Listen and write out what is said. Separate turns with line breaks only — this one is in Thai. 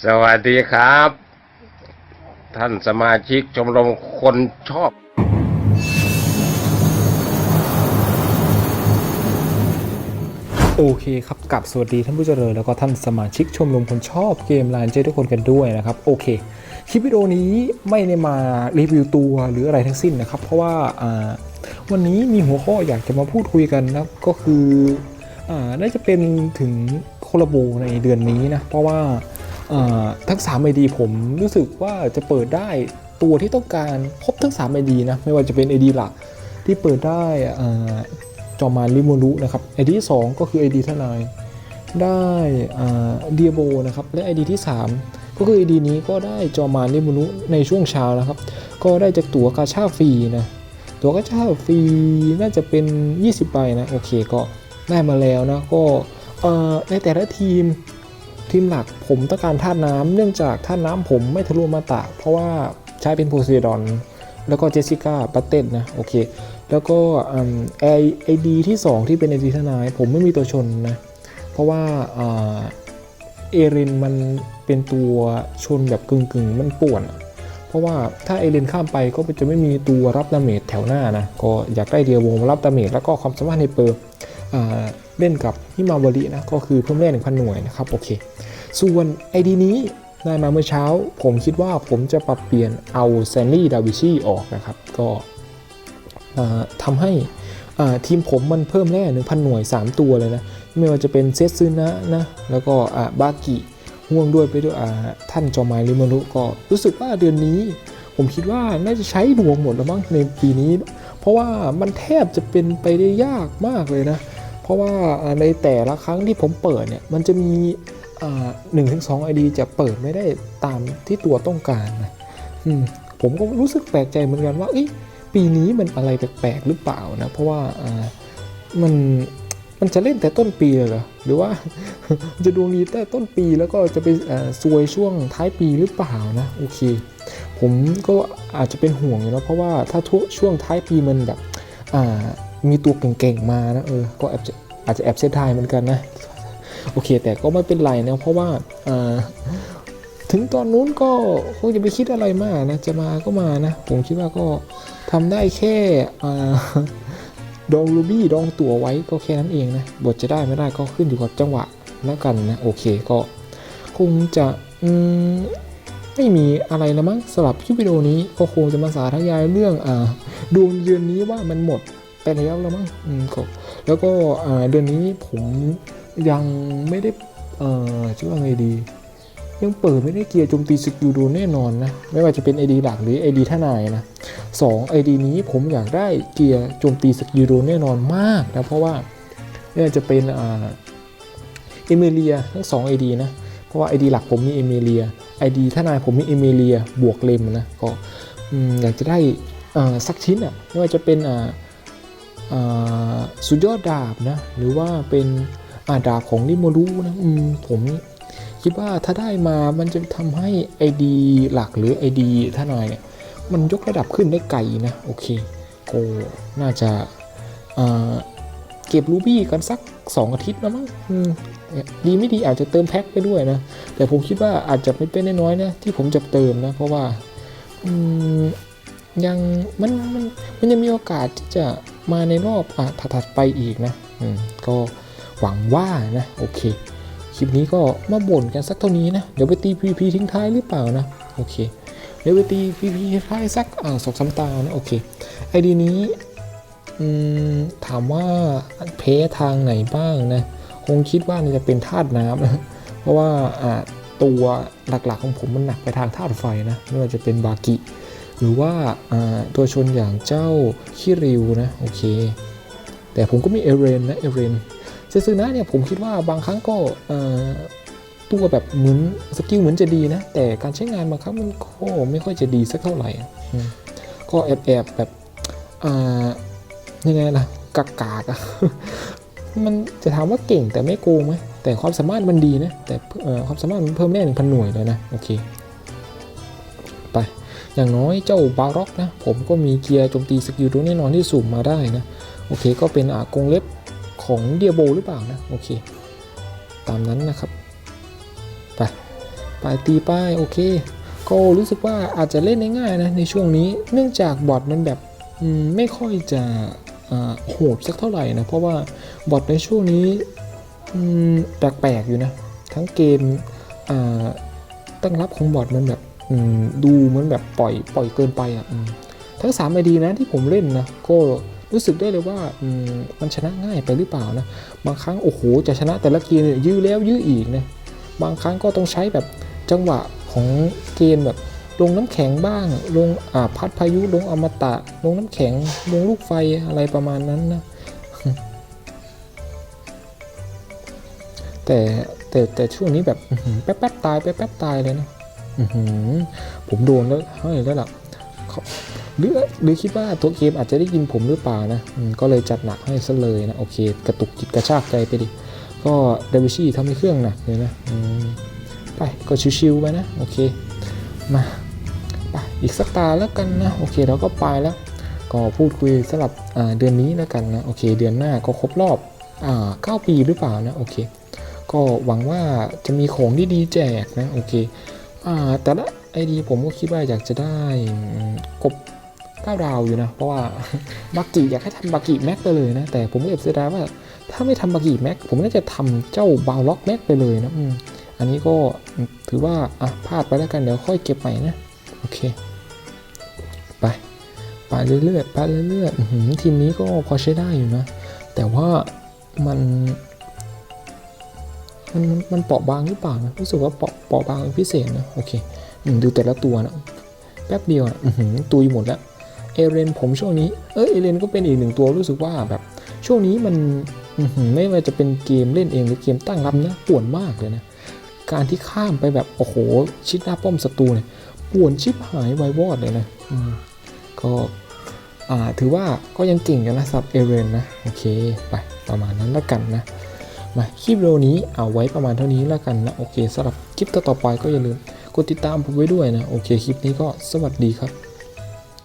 สวัสดีครับ ท่านสมาชิกชมรมคนชอบ
โอเคครับกับสวัสดีท่านผู้เจริญแล้วก็ท่านสมาชิกชมรมคนชอบเกมลานเจทุกคนกันด้วยนะครับ โอเค คลิปวิดีโอนี้ไม่ได้มารีวิวตัวหรืออะไรทั้งสิ้นนะครับ เพราะว่าวันนี้มีหัวข้ออยากจะมาพูดคุยกันนะก็คืออาน่าจะเป็นถึงโคลาโบในเดือนนี้นะ เพราะว่า ทั้ง3 ID ผมรู้สึกว่าจะเปิดได้ตัวที่ต้องการครบทั้ง3 ID นะ ไม่ว่าจะเป็น ID หลักที่เปิดได้จอมานริโมรุนะครับไอดีที่2ก็คือ ID ทนายได้เดียโบนะครับ และ ID ที่ 3 ก็คือ ID นี้ก็ได้จอมานริโมรุในช่วงเช้านะครับ ก็ได้จากตั๋วกาชาฟรีนะ ตั๋วกาชาฟรีน่าจะเป็น 20ใบนะ โอเคก็ได้มาแล้วนะ ก็ในแต่ละทีม ทีมหลักผมต้องการธาตุน้ำเนื่องจากธาตุน้ำผมไม่ทะลุมาตะเพราะว่าใช้เป็นโพไซดอน แล้วก็เจสสิก้าปัตเต้นนะโอเค แล้วก็ไอไอดีที่ 2 ที่เป็นไอดีทนาย ผมไม่มีตัวชนนะ เพราะว่าเอรินมันเป็นตัวชนแบบกึ่งกึ่งๆ มันป่วน เพราะว่าถ้าเอรินข้ามไปก็จะไม่มีตัวรับดาเมจแถวหน้านะ ก็อยากได้เดียวงรับดาเมจแล้วก็ความสามารถในเปิร์ เล่นกับฮิมาวรินะก็คือเพิ่มแร่หนึ่งพันหน่วยนะครับโอเค ส่วนไอดีนี้ได้มาเมื่อเช้า ผมคิดว่าผมจะปรับเปลี่ยนเอาแซนลี่ดาวิชีออกนะครับ ก็ทำให้ทีมผมมันเพิ่มแร่1,000 หน่วย 3 ตัวเลยนะ ไม่ว่าจะเป็นเซซึนะนะ แล้วก็บากิห่วงด้วยไปด้วยท่านจอมายริมารุก็รู้สึกว่าเดือนนี้ ผมคิดว่าน่าจะใช้ดวงหมดแล้วมั้งในปีนี้ เพราะว่ามันแทบจะเป็นไปได้ยากมากเลยนะ ราะว่าในแต่ละครั้งที่ผมเปิดเนี่ยมันจะมีหนึ่งถึงสองไอดีจะเปิดไม่ได้ตามที่ตัวต้องการนะผมก็รู้สึกแปลกใจเหมือนกันว่าปีนี้มันอะไรแปลกๆหรือเปล่านะ เพราะว่ามันมันจะเล่นแต่ต้นปีเลยเหรอหรือว่าจะดวงดีแต่ต้นปีแล้วก็จะไปซวยช่วงท้ายปีหรือเปล่านะโอเค ผมก็อาจจะเป็นห่วงอยู่นะเพราะว่าถ้าทุกช่วงท้ายปีมันแบบ มีตัวเก่งๆมานะเออก็แอบจะอาจจะแอบเสียดายเหมือนกันนะโอเค แต่ก็ไม่เป็นไรนะเพราะว่าถึงตอนนู้นก็คงจะไปคิดอะไรมากนะจะมาก็มานะ ผมคิดว่าก็ทำได้แค่ดองรูบี้ดองตัวไว้ก็แค่นั้นเองนะบทจะได้ไม่ได้ก็ขึ้นอยู่กับจังหวะแล้วกันนะโอเคก็คงจะมไม่มีอะไรแล้วมั้งสำหรับคลิปวิดีโอนี้ก็คงจะมาสาธยายเรื่องอดวงเดือนนี้ว่ามันหมด ไปแล้วแล้วมั้งอืมก็แล้วก็อ่าเดือนนี้ผมยังไม่ได้เอ่อชื่อว่าไงดี ยังเปิดไม่ได้เกียร์โจมตีสกิลดนแน่นอนนะ ไม่ว่าจะเป็น ID หลักหรือ ID ท่านายนะสอง ID นี้ผมอยากได้เกียร์โจมตีสกิลดนแน่นอนมากนะ เพราะว่าเนี่ยจะเป็นอ่าเอเมเลียทั้งสอง ID นะ เพราะว่า ID หลักผมมีเอเมเลีย ID ท่านายผมมีเอเมเลียบวกเลมนะก็อยากจะได้สักชิ้นอะไม่ว่าจะเป็นอ่า สุดยอดดาบนะ หรือว่าเป็นอาดาบของนิโมรุนะมผมคิดว่าถ้าได้มามันจะทำให้ ID หลักหรือ ID ท่านายเนี่ย มันยกระดับขึ้นได้ไกลนะ โอเคก็น่าจะเก็บรูบี้กันสัก 2 อาทิตย์นะมั้งดีไม่ดีอาจจะเติมแพ็คไปด้วยนะ แต่ผมคิดว่าอาจจะไม่เป็นน้อยๆนะที่ผมจะเติมนะ เพราะว่ายังมันมันมันยังมีโอกาสที่จะ มาในรอบอะถัดไปอีกนะอืมก็หวังว่านะโอเค คลิปนี้ก็มาบ่นกันสักเท่านี้นะ เดี๋ยวไปตี PVP ทิ้งท้ายหรือเปล่านะ โอเค เดี๋ยวไปตี PVP ทิ้งท้ายสักอ่าสองสามตานะโอเคไอดีนี้อืมถามว่าเพทางไหนบ้างนะ คงคิดว่าน่าจะเป็นธาตุน้ำนะเพราะว่าอ่าตัวหลักๆของผมมันหนักไปทางธาตุไฟนะไม่ว่าจะเป็นบากิ หรือว่าตัวชนอย่างเจ้าคิริวนะโอเค แต่ผมก็มีเอเรนนะเอเรนเซซึนะเนี่ยผมคิดว่าบางครั้งก็ตัวแบบเหมือนสกิลเหมือนจะดีนะ แต่การใช้งานบางครั้งมันก็ไม่ค่อยจะดีสักเท่าไหร่อะอืมก็แอบแอบแบบยังไงล่ะกากากๆอะมันจะถามว่าเก่งแต่ไม่โกงไหมแต่ความสามารถมันดีนะ แต่ความสามารถมันเพิ่มแน่หนึ่งพันหน่วยเลยนะ โอเค ไป อย่างน้อยเจ้าบาร็อกนะ ผมก็มีเกียร์โจมตีสกิลตัวแน่นอนที่สุ่มมาได้นะ โอเคก็เป็นอากงเล็บของเดียโบหรือเปล่านะ โอเค ตามนั้นนะครับ ไปไปตีป้าย โอเค ก็รู้สึกว่าอาจจะเล่นง่ายๆนะ ในช่วงนี้เนื่องจากบอทมันแบบไม่ค่อยจะโหดสักเท่าไหร่นะ เพราะว่าบอทในช่วงนี้แปลกๆอยู่นะ ทั้งเกมตั้งรับของบอทมันแบบ ดูเหมือนแบบปล่อยปล่อยเกินไปอะอทั้ง3ไอดีนะที่ผมเล่นนะก็รู้สึกได้เลยว่ามันชนะง่ายไปหรือเปล่านะบางครั้งโอ้โหจะชนะแต่ละเกมเนี่ยยื้อแล้วยื้ออีกนะบางครั้งก็ต้องใช้แบบจังหวะของเกมแบบลงน้ำแข็งบ้าง ลงอาพัดพายุลงอมตะ ลงน้ำแข็ง ลงลูกไฟอะไรประมาณนั้นนะแต่แต่แต่ช่วงนี้แบบแป๊บแป๊บๆตายแป๊บแป๊บๆตายเลยนะ ผมโดนแล้วให้แล้วล่ะเหรือหรือคิดว่าตัวเกมอาจจะได้ยินผมหรือเปล่านะก็เลยจัดหนักให้ซะเลยนะ โอเค กระตุกจิตกระชากใจไปดิ ก็เดวิชี่ทำให้เครื่องหนักเลยนะไปก็ชิวๆไปนะ โอเค มาไปอีกสักตาแล้วกันนะ โอเคเราก็ไปแล้ว ก็พูดคุยสำหรับเดือนนี้แล้วกันนะ โอเค เดือนหน้าก็ครบรอบอ่าเก้าปีหรือเปล่านะ โอเค ก็หวังว่าจะมีของดีๆแจกนะ โอเค อ่าแต่ละไอดีผมก็คิดว่าอยากจะได้กบก้าวดาวอยู่นะ เพราะว่าบักกิอยากให้ทำบักกิแม็กไปเลยนะ แต่ผมก็แอบเสียดายว่า ถ้าไม่ทำบักกิแม็กผมน่าจะทำเจ้าบาวล็อกแม็กไปเลยนะอ,อันนี้ก็ถือว่าอะพลาดไปแล้วกันเดี๋ยวค่อยเก็บใหม่นะ โอเค ไปไปเรื่อยๆไปเรื่อยๆทีมนี้ก็พอใช้ได้อยู่นะ แต่ว่ามัน มันมันมันเปราะบางหรือเปล่านะรู้สึกว่าเปราะเปราะบางพิเศษนะโอเคดูแต่ละตัวนะแป๊บเดียวนะอื้อหือตุยหมดแล้วเอเรนผมช่วงนี้เออเอเรนก็เป็นอีกหนึ่งตัวรู้สึกว่าแบบ ช่วงนี้มันไม่ว่าจะเป็นเกมเล่นเองหรือเกมตั้งรับนะป่วนมากเลยนะการที่ข้ามไปแบบโอ้โหชิดหน้าป้อมศัตรูเนี่ยป่วนชิบหายไวายวอดเลยนะก็ถือว่าก็ยังเก่งกันนะสำหรับเอเรนนะโอเคไปประมาณนั้นแล้วกันนะ มาคลิปวิดีโอนี้เอาไว้ประมาณเท่านี้แล้วกันนะโอเคสำหรับคลิปต่อๆไปก็อย่าลืมกดติดตามผมไว้ด้วยนะโอเคคลิปนี้ก็สวัสดีครับ